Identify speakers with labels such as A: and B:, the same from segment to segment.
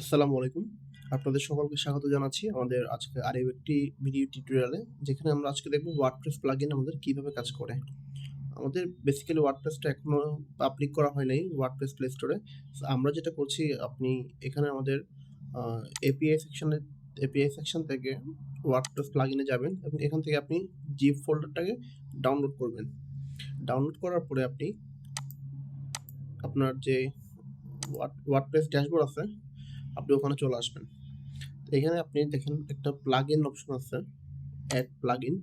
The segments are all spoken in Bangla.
A: আসসালামু আলাইকুম। আপনাদের সকলকে স্বাগত জানাচ্ছি আমাদের আজকে আরও একটি ভিডিও টিউটোরিয়ালে যেখানে আমরা আজকে দেখব ওয়ার্ডপ্রেস প্লাগইন আমাদের কীভাবে কাজ করে। আমাদের বেসিক্যালি ওয়ার্ডপ্রেসটা এখনও পাবলিক করা হয় নাই ওয়ার্ডপ্রেস প্লে স্টোরে আমরা যেটা করছি, আপনি এখানে আমাদের এপিআই সেকশনে এপিআই সেকশন থেকে ওয়ার্ডপ্রেস প্লাগইনে যাবেন এবং এখান থেকে আপনি জিপ ফোল্ডারটাকে ডাউনলোড করবেন। ডাউনলোড করার পরে আপনি আপনার যে ওয়ার্ডপ্রেস ড্যাশবোর্ড আছে আপনি ওখানে চলে আসবেন। তো এখানে আপনি দেখেন একটা প্লাগ ইন অপশন আছে অ্যাড প্লাগ ইন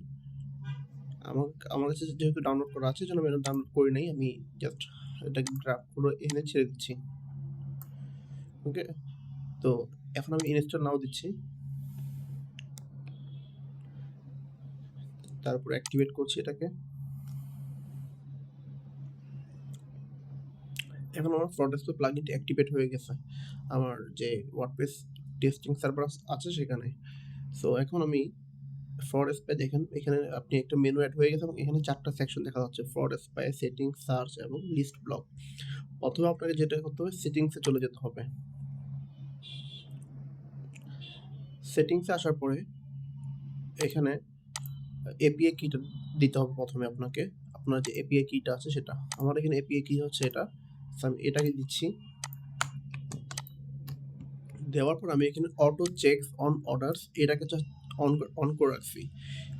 A: আমার আমার কাছে যেহেতু ডাউনলোড করা আছে জন্য আমি এটা ডাউনলোড করি নাই, আমি জাস্ট এটাকে ড্রাফ করে এখানে ছেড়ে দিচ্ছি। ওকে তো এখন আমি ইনস্টল নাও দিচ্ছি। তারপর অ্যাক্টিভেট করছি এটাকে। এখন আমার ফ্রন্ট ফ্রন্টেস্ট প্লাগইনটি অ্যাক্টিভেট হয়ে গেছে। আমার যে ওয়ার্ডপ্রেস টেস্টিং সার্ভার আছে সেখানে। সো এখন আমি ফ্রড স্পাই দেখেন এখানে আপনি একটা মেনু অ্যাড হয়ে গেছে এবং এখানে চারটা সেকশন দেখা যাচ্ছে। ফ্রড স্পাই সেটিং সার্চ এবং লিস্ট ব্লক অথবা আপনাকে যেটা করতে হবে সেটিংসে চলে যেতে হবে। সেটিংসে আসার পরে এখানে এপিআই কিটা দিতে হবে প্রথমে আপনাকে। আপনার যে এপিআই কিটা আছে সেটা। আমার এখানে এপিআই কি হচ্ছে এটা। আমি এটাকে দিচ্ছি। দেওয়ার পর আমি এখানে অটো চেক অন অর্ডারস এটাকে অন অন করে রাখছি।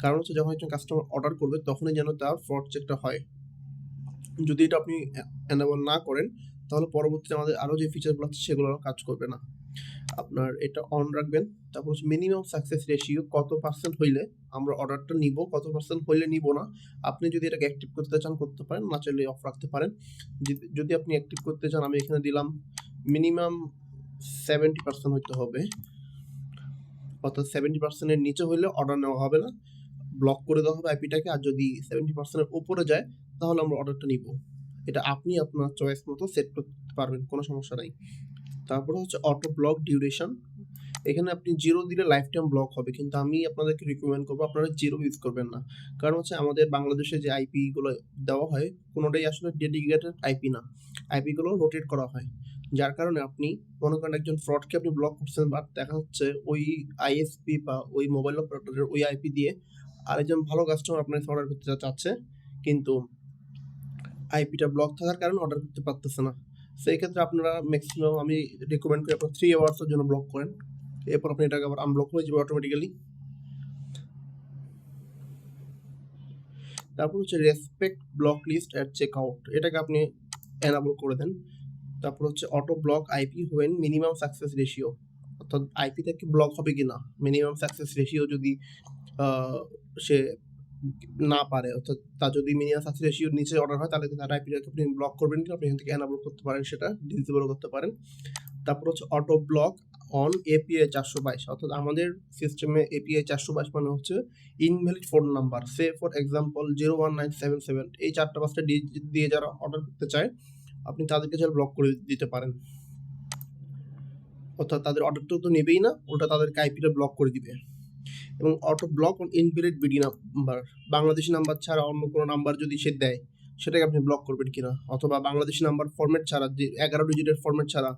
A: কারণ হচ্ছে যখন একজন কাস্টমার অর্ডার করবে, তখনই যেন তার ফ্রড চেকটা হয়। যদি এটা আপনি অ্যানাবল না করেন, তাহলে পরবর্তীতে আমাদের আরও যে ফিচারগুলো আছে, সেগুলো কাজ করবে না। আপনার এটা অন রাখবেন। তারপর হচ্ছে মিনিমাম সাকসেস রেশিও কত পার্সেন্ট হইলে আমরা অর্ডারটা নিব, কত পার্সেন্ট হইলে নিব না। আপনি যদি এটাকে অ্যাক্টিভ করতে চান, করতে পারেন, না চাইলে অফ রাখতে পারেন। যদি আপনি অ্যাক্টিভ করতে চান, আমি এখানে দিলাম মিনিমাম সেভেন্টি পার্সেন্ট হইতে হবে। অর্থাৎ সেভেন্টি পার্সেন্টের নিচে হইলে অর্ডার নেওয়া হবে না। ব্লক করে দেওয়া হবে আইপিটাকে আর যদি সেভেন্টি পার্সেন্টের উপরে যায়, তাহলে আমরা অর্ডারটা নিব। এটা আপনি আপনার চয়েস মতো সেট করতে পারবেন, কোনো সমস্যা নাই। তারপরে হচ্ছে অটো ব্লক ডিউরেশন এখানে আপনি জিরো দিলে লাইফ টাইম ব্লক হবে, কিন্তু আমি আপনাদেরকে রিকমেন্ড করব, আপনারা জিরো ইউজ করবেন না। কারণ হচ্ছে আমাদের বাংলাদেশে যে আইপিগুলো দেওয়া হয়, কোনোটাই আসলে ডেডিকেটেড আইপি না। আইপিগুলো রোটেট করা হয়। যার কারণে আপনি মনে করেন একজন ফ্রডকে আপনি ব্লক করছেন বাট দেখা হচ্ছে ওই আইএসপি বা ওই মোবাইল অপারেটরের ওই আইপি দিয়ে আরেকজন ভালো কাস্টমার আপনার অর্ডার করতে চাচ্ছে, কিন্তু আইপিটা ব্লক থাকার কারণে অর্ডার করতে পারতেছে না। সেই ক্ষেত্রে আপনারা ম্যাক্সিমাম আমি রেকমেন্ড করি আপনার থ্রি আওয়ার্সের জন্য ব্লক করেন। এরপর আপনি এটাকে আবার আনব্লক হয়ে যাবে অটোমেটিক্যালি তারপর হচ্ছে respect block list at check out এটাকে আপনি এনাবল করে দেন। তারপর হচ্ছে auto block IP when minimum success ratio অর্থাৎ আইপিটা কি ব্লক হবে কি না মিনিমাম সাকসেস রেশিও যদি সে না পারে। অর্থাৎ তা যদি মিনিমাম সাকসেস রেশিওর নিচে অর্ডার হয়, তাহলে তার আইপিটাকে আপনি ব্লক করবেন কি আপনি এখান থেকে এনাবল করতে পারেন সেটা ডিসেবল করতে পারেন। তারপর হচ্ছে অটো ব্লক অন এপিআই চারশো বাইশ। অর্থাৎ আমাদের সিস্টেমে এপিআই চারশো বাইশ মানে হচ্ছে invalid phone number say for example zero one nine seven seven এই চারটা পাঁচটা দিয়ে যারা অর্ডার করতে চায়, আপনি তাদেরকে চাইলে ব্লক করে দিতে পারেন। অর্থাৎ তাদের অর্ডারটা তো নেবেই না ওটা তাদেরকে আইপিটা ব্লক করে দিবে। এবং auto block on invalid BD number Bangladeshi number ছাড়া অন্য কোনো নাম্বার যদি সে দেয়, সেটাকে আপনি ব্লক করবেন কিনা? অথবা বাংলাদেশি নাম্বার ফরম্যাট ছাড়া, যে এগারো ডিজিটের ফরম্যাট ছাড়া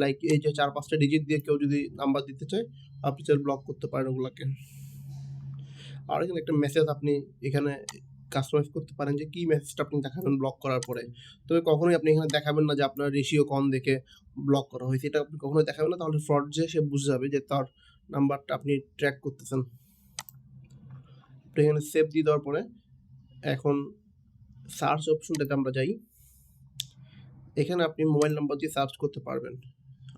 A: লাইক এই যে চার পাঁচটা ডিজিট দিয়ে কেউ যদি নাম্বার দিতে চায়, আপনি চাইলে ব্লক করতে পারেন ওগুলোকে। আর এখানে একটা মেসেজ আপনি এখানে কাস্টমাইজ করতে পারেন যে কী মেসেজটা আপনি দেখাবেন ব্লক করার পরে। তবে কখনোই আপনি এখানে দেখাবেন না যে আপনার রেশিও কম দেখে ব্লক করা হয়েছে। এটা আপনি কখনোই দেখাবেন না, তাহলে ফ্রড যে, সে বুঝে যাবে যে তার নাম্বারটা আপনি ট্র্যাক করতেছেন। এখানে সেভ দিয়ে দেওয়ার পরে এখন সার্চ অপশনটাতে আমরা যাই। এখানে আপনি মোবাইল নাম্বার দিয়ে সার্চ করতে পারবেন।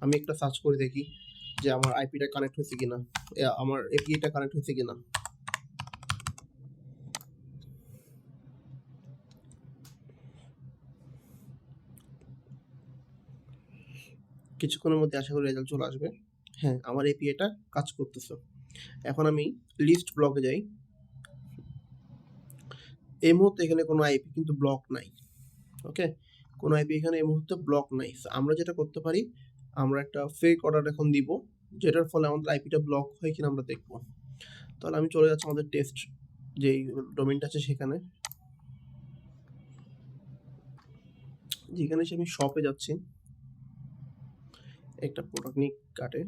A: আমি একটা সার্চ করে দেখি যে আমার আইপিটা কানেক্ট হয়েছে কিনা আমার এপিআইটা কানেক্ট হয়েছে কিনা। কিছুক্ষণের মধ্যে আশা করি রেজাল্ট চলে আসবে। হ্যাঁ আমার এপিআইটা কাজ করতেছে। এখন আমি লিস্ট ব্লকে যাই। এই মুহূর্তে এখানে কোনো আইপি কিন্তু ব্লক নাই ওকে কোনো আইপি এখানে এই মুহূর্তে ব্লক নাই। আমরা যেটা করতে পারি, আমরা একটা ফেক অর্ডার এখন দিব, যেটার ফলে আমাদের আইপিটা ব্লক হয় কিনা আমরা দেখব। তাহলে আমি চলে যাচ্ছি আমাদের টেস্ট যেই ডোমেনটা আছে সেখানে। যেখানে এসে আমি শপে যাচ্ছি। একটা প্রোডাক্ট নিয়ে কাটে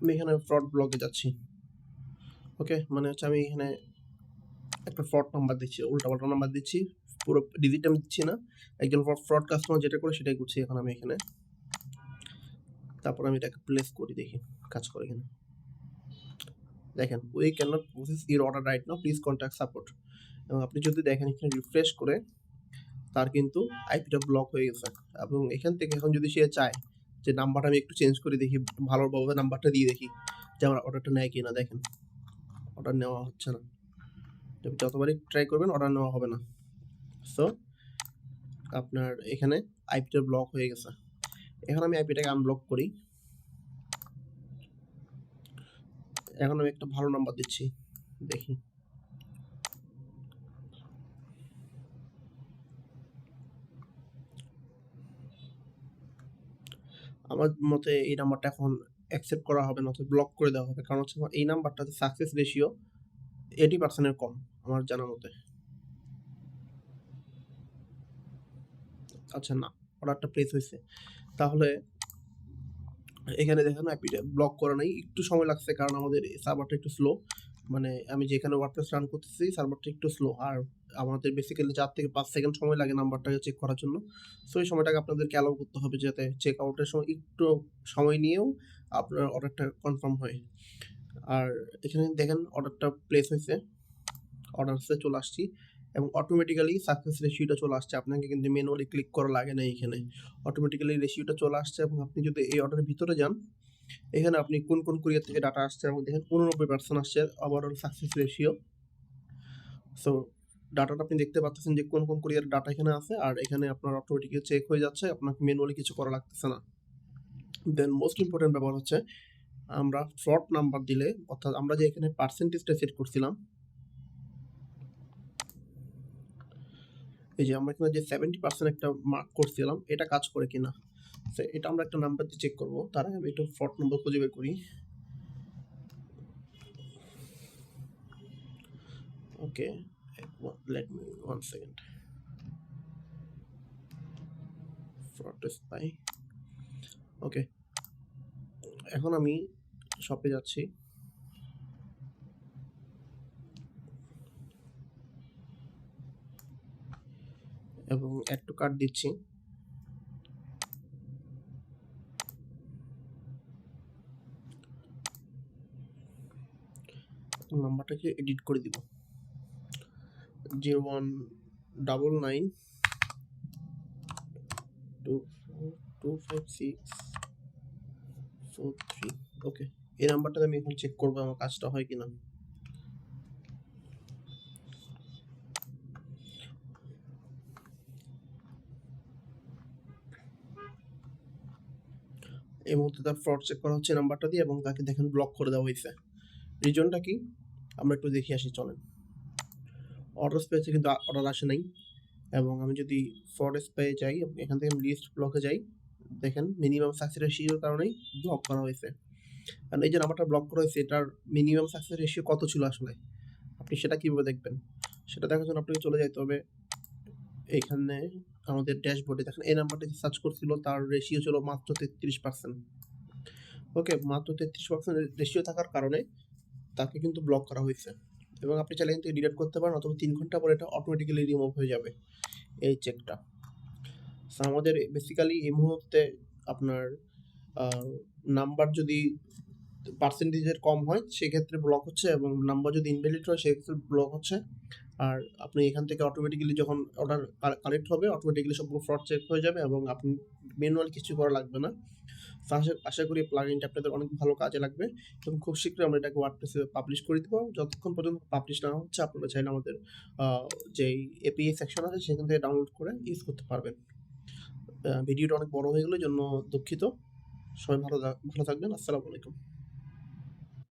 A: আমি এখানে ফ্রড ব্লকে যাচ্ছি। ওকে মানে হচ্ছে আমি এখানে একটা ফ্রড নাম্বার দিচ্ছি, উল্টাপাল্টা নাম্বার দিচ্ছি, পুরো ডিজিট আমি দিচ্ছি না। একজন ফ্রড কাস্টমার যেটা করে সেটাই করছি এখন আমি এখানে। তারপর আমি এটাকে প্লেস করি, দেখি কাজ করে কিনা। দেখেন we can not process your order right now please contact support এবং আপনি যদি দেখেন এখানে রিফ্রেশ করে, তার কিন্তু আইপিটা ব্লক হয়ে গেছে। এবং এখান থেকে এখন যদি সে চায় যে নাম্বারটা আমি একটু চেঞ্জ করে দেখি, ভালোভাবে নাম্বারটা দিয়ে দেখি যে আমার অর্ডারটা নেয় কিনা, দেখেন। অর্ডার নেওয়া হচ্ছে না। যতবারই ট্রাই করবেন অর্ডার নেওয়া হবে না। সো আপনার এখানে আইপিটা ব্লক হয়ে গেছে। এখন আমি আইপিটাকে আনব্লক করি। এখন আমি একটা ভালো নাম্বার দিচ্ছি। দেখি। আমার মতে এই নাম্বারটা এখন অ্যাকসেপ্ট করা হবে না অথবা ব্লক করে দেওয়া হবে। কারণ হচ্ছে আমার এই নাম্বারটাতে সাকসেস রেশিও এইটি পার্সেন্টের কম, আমার জানা মতে। আচ্ছা না অর্ডারটা প্লেস হয়েছে। তাহলে এখানে দেখেন আইপিটা ব্লক করা নেই। একটু সময় লাগছে, কারণ আমাদের সার্ভারটা একটু স্লো মানে আমি যেখানে ওয়ার্ডপ্রেস রান করতেছি সার্ভারটা একটু স্লো আর আমাদের বেসিক্যালি চার থেকে পাঁচ সেকেন্ড সময় লাগে নাম্বারটাকে চেক করার জন্য। সো এই সময়টাকে আপনাদেরকে অ্যালাউ করতে হবে যাতে চেক আউটের সময় একটু সময় নিয়েও আপনার অর্ডারটা কনফার্ম হয়। আর এখানে দেখেন অর্ডারটা প্লেস হয়েছে। অর্ডারসে চলে আসছি এবং অটোমেটিক্যালি সাকসেস রেশিওটা চলে আসছে। আপনাকে কিন্তু ম্যানুয়ালি ক্লিক করা লাগে না এখানে। অটোমেটিক্যালি রেশিওটা চলে আসছে এবং আপনি যদি এই অর্ডারের ভিতরে যান, এখানে আপনি কোন কোন কুরিয়ার থেকে ডাটা আসছে এবং দেখেন উননব্বই পার্সেন্ট আসছে ওভারঅল সাকসেস রেশিও সো ডাটাটা আপনি দেখতে পাচ্ছেন যে কোন কোন কুরিয়ার ডাটা এখানে আছে, আর এখানে আপনার অটোমেটিক্যালি চেক হয়ে যাচ্ছে, আপনাকে ম্যানুয়ালি কিছু করা লাগতেছে না। দেন মোস্ট ইম্পর্টেন্ট ব্যাপার হচ্ছে, আমরা ফ্রড নাম্বার দিলে, অর্থাৎ আমরা যে এখানে পার্সেন্টেজটা সেট করছিলাম, এই যে আমরা এখানে যে সেভেন্টি পার্সেন্ট একটা মার্ক করছিলাম, এটা কাজ করে কিনা? তো এটা আমরা একটা নাম্বার দিয়ে চেক করব। তার আগে আমি একটু ফ্রড নাম্বার খুঁজে বের করি। ওকে let me, one second. Spy ওকে এখন আমি শপে যাচ্ছি। এবং অ্যাড টু কার্ড দিচ্ছি। নাম্বারটাকে এডিট করে দিব। Zero one double nine two two five six, four three. Okay, এই নাম্বারটাতে আমি এখন চেক করব আমার কাজটা হয় কিনা। এই মুহূর্তে তার ফ্রড চেক করা হচ্ছে নাম্বারটা দিয়ে এবং তাকে দেখেন ব্লক করে দেওয়া হয়েছে। রিজনটা কি? আমরা একটু দেখে আসি, চলেন। অর্ডার স্পেসে কিন্তু অর্ডার আসে নাই। এবং আমি যদি ফ্রড স্পেয়ে যাই এখান থেকে আমি লিস্ট ব্লকে যাই, দেখেন মিনিমাম সাকসেস রেশিওর কারণেই ব্লক করা হয়েছে। কারণ এই যে নাম্বারটা ব্লক করা হয়েছে, এটার মিনিমাম সাকসেস রেশিও কত ছিল আসলে? আপনি সেটা কীভাবে দেখবেন? সেটা দেখার জন্য আপনাকে চলে যাইতে হবে এইখানে আমাদের ড্যাশবোর্ডে দেখেন এই নাম্বারটা সার্চ করছিল, তার রেশিও ছিল মাত্র তেত্রিশ পার্সেন্ট ওকে মাত্র তেত্রিশ পার্সেন্ট রেশিও থাকার কারণে তাকে কিন্তু ব্লক করা হয়েছে। এবং আপনি চাইলে কিন্তু ডিলিট করতে পারেন অথবা তিন ঘণ্টা পরে এটা অটোমেটিক্যালি রিমুভ হয়ে যাবে এই চেকটা আমাদের বেসিক্যালি এই মুহূর্তে আপনার নাম্বার যদি পার্সেন্টেজের কম হয়, সেক্ষেত্রে ব্লক হচ্ছে এবং নাম্বার যদি ইনভ্যালিড হয়, সেক্ষেত্রে ব্লক হচ্ছে। আর আপনি এখান থেকে অটোমেটিক্যালি যখন অর্ডার কালেক্ট হবে অটোমেটিক্যালি সবগুলো ফ্রড চেক হয়ে যাবে এবং আপনি ম্যানুয়াল কিছু করা লাগবে না। আশা করি প্লাগিনটা আপনাদের অনেক ভালো কাজে লাগবে এবং খুব শীঘ্রই আমরা এটাকে ওয়ার্ডপ্রেসে পাবলিশ করে দেবো। যতক্ষণ পর্যন্ত পাবলিশ না হচ্ছে, আপনারা চাইলে আমাদের যেই এপিএ সেকশন আছে, সেখান থেকে ডাউনলোড করে ইউজ করতে পারবেন। ভিডিওটা অনেক বড় হয়ে গেলো জন্য দুঃখিত। সবাই ভালো ভালো থাকবেন। আসসালামু আলাইকুম।